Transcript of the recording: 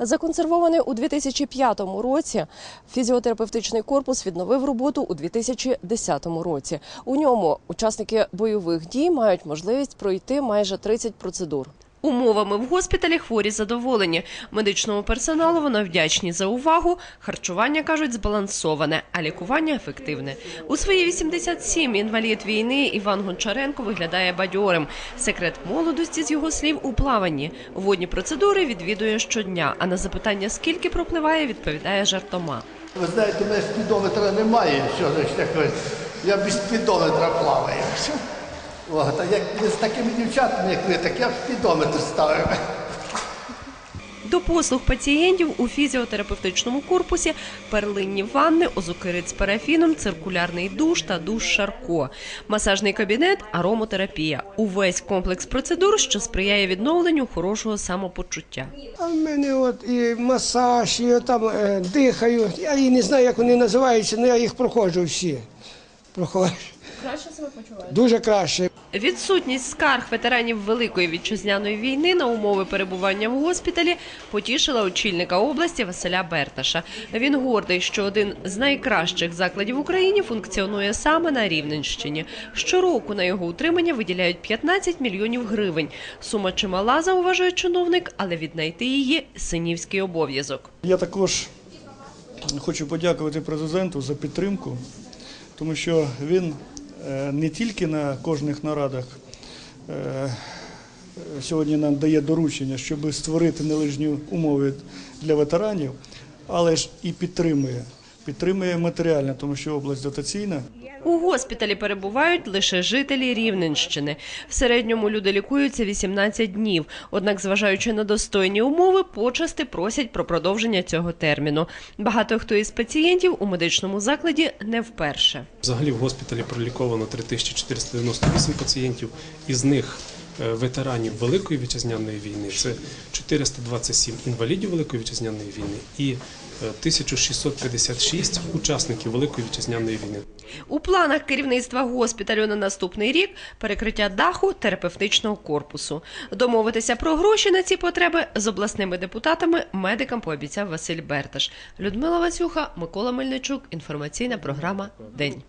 Законсервований у 2005 році, фізіотерапевтичний корпус відновив роботу у 2010 році. У ньому учасники бойових дій мають можливість пройти майже 30 процедур. Умовами в госпіталі хворі задоволені. Медичному персоналу вони вдячні за увагу. Харчування кажуть збалансоване, а лікування ефективне. У свої 87 інвалід війни Іван Гончаренко виглядає бадьорим. Секрет молодості з його слів у плаванні. Водні процедури відвідує щодня. А на запитання, скільки пропливає, відповідає жартома. Ви знаєте, у мене спідометра немає, що ж таке. Я без спідометра плаваю. От, а як ви з такими дівчатами, як ви, так я б спідометр ставив. До послуг пацієнтів у фізіотерапевтичному корпусі перлинні ванни, озокерит з парафіном, циркулярний душ та душ Шарко, масажний кабінет, аромотерапія. Увесь комплекс процедур, що сприяє відновленню хорошого самопочуття. А в мене от і масаж, і там е, дихаю. Я і не знаю, як вони називаються, але я їх проходжу всі. Проходжу. Краще себе почуваєте? Дуже краще. Відсутність скарг ветеранів Великої вітчизняної війни на умови перебування в госпіталі потішила очільника області Василя Берташа. Він гордий, що один з найкращих закладів в Україні функціонує саме на Рівненщині. Щороку на його утримання виділяють 15 мільйонів гривень. Сума чимала, зауважує чиновник, але віднайти її синівський обов'язок. Я також хочу подякувати президенту за підтримку, тому що він не тільки на кожних нарадах е, сьогодні нам дає доручення, щоб створити належні умови для ветеранів, але ж і підтримує. Підтримує матеріально, тому що область дотаційна. У госпіталі перебувають лише жителі Рівненщини. В середньому люди лікуються 18 днів. Однак, зважаючи на достойні умови, почасти просять про продовження цього терміну. Багато хто із пацієнтів у медичному закладі не вперше. Взагалі в госпіталі проліковано 3498 пацієнтів, із них ветеранів Великої вітчизняної війни, це 427 інвалідів Великої вітчизняної війни і е, 1656 учасників Великої вітчизняної війни. У планах керівництва госпіталю на наступний рік перекриття даху терапевтичного корпусу. Домовитися про гроші на ці потреби з обласними депутатами медикам пообіцяв Василь Берташ. Людмила Васюха, Микола Мельничук. Інформаційна програма День.